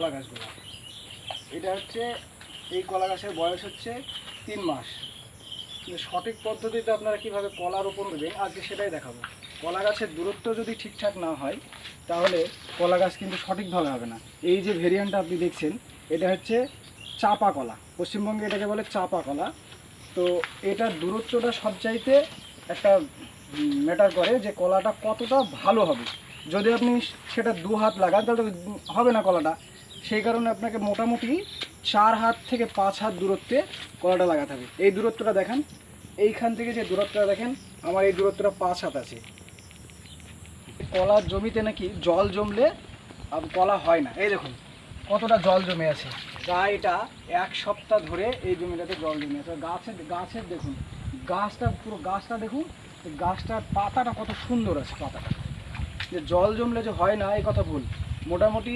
কলা গাছগুলো। এটা হচ্ছে, এই কলা গাছের বয়স হচ্ছে তিন মাস। সঠিক পদ্ধতিতে আপনারা কীভাবে কলা রোপণ করবেন, আজকে সেটাই দেখাবো। কলা গাছের দূরত্ব যদি ঠিকঠাক না হয়, তাহলে কলা গাছ কিন্তু সঠিকভাবে হবে না। এই যে ভেরিয়েন্টটা আপনি দেখছেন, এটা হচ্ছে চাপা কলা। পশ্চিমবঙ্গে এটাকে বলে চাপা কলা। তো এটার দূরত্বটা সবচাইতে একটা ম্যাটার করে যে কলাটা কতটা ভালো হবে। যদি আপনি সেটা দু হাত লাগান, তাহলে হবে না কলাটা। সেই কারণে আপনাকে মোটামুটি চার হাত থেকে পাঁচ হাত দূরত্বে কলাটা লাগাতে হবে। এই দূরত্বটা দেখেন, এইখান থেকে যে দূরত্বটা দেখেন, আমার এই দূরত্বটা পাঁচ হাত আছে। কলার জমিতে নাকি জল জমলে কলা হয় না। এই দেখুন, কতটা জল জমে আছে। প্রায় এটা এক সপ্তাহ ধরে এই জমিটাতে জল জমে আছে। গাছের গাছের দেখুন, গাছটা পুরো গাছটা দেখুন গাছটার পাতাটা কত সুন্দর আছে, পাতাটা। যে জল জমলে যে হয় না, এই কথা ভুল। মোটামুটি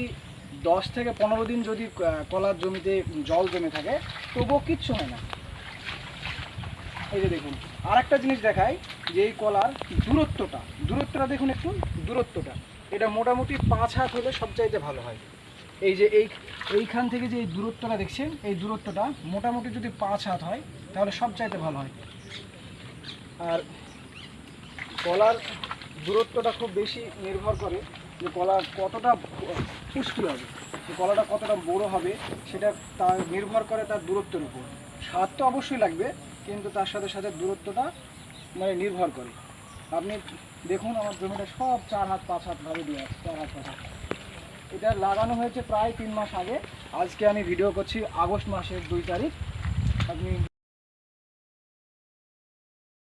দশ থেকে পনেরো দিন যদি কলার জমিতে জল জমে থাকে, তবুও কিচ্ছু হয় না। এই যে দেখুন আর একটা জিনিস দেখাই, যে এই কলার দূরত্বটা দূরত্বটা দেখুন একটু, দূরত্বটা, এটা মোটামুটি পাঁচ হাত হলে সবচাইতে ভালো হয়। এই যে এই, এইখান থেকে যে এই দূরত্বটা দেখছেন, এই দূরত্বটা মোটামুটি যদি পাঁচ হাত হয়, তাহলে সবচাইতে ভালো হয়। আর কলার দূরত্বটা খুব বেশি নির্ভর করে যে কলা কতটা পুষ্টি হবে, যে কলাটা কতটা বড় হবে, সেটা তার নির্ভর করে তার দূরত্বের উপর। স্বাদ তো অবশ্যই লাগবে, কিন্তু তার সাথে সাথে দূরত্বটা মানে নির্ভর করে। আপনি দেখুন, আমার জমিটা সব চার হাত, পাঁচ হাত ভাবে দিয়ে আছে, চার হাত, পাঁচ হাত। এটা লাগানো হয়েছে প্রায় তিন মাস আগে। আজকে আমি ভিডিও করছি আগস্ট মাসের দুই তারিখ। আপনি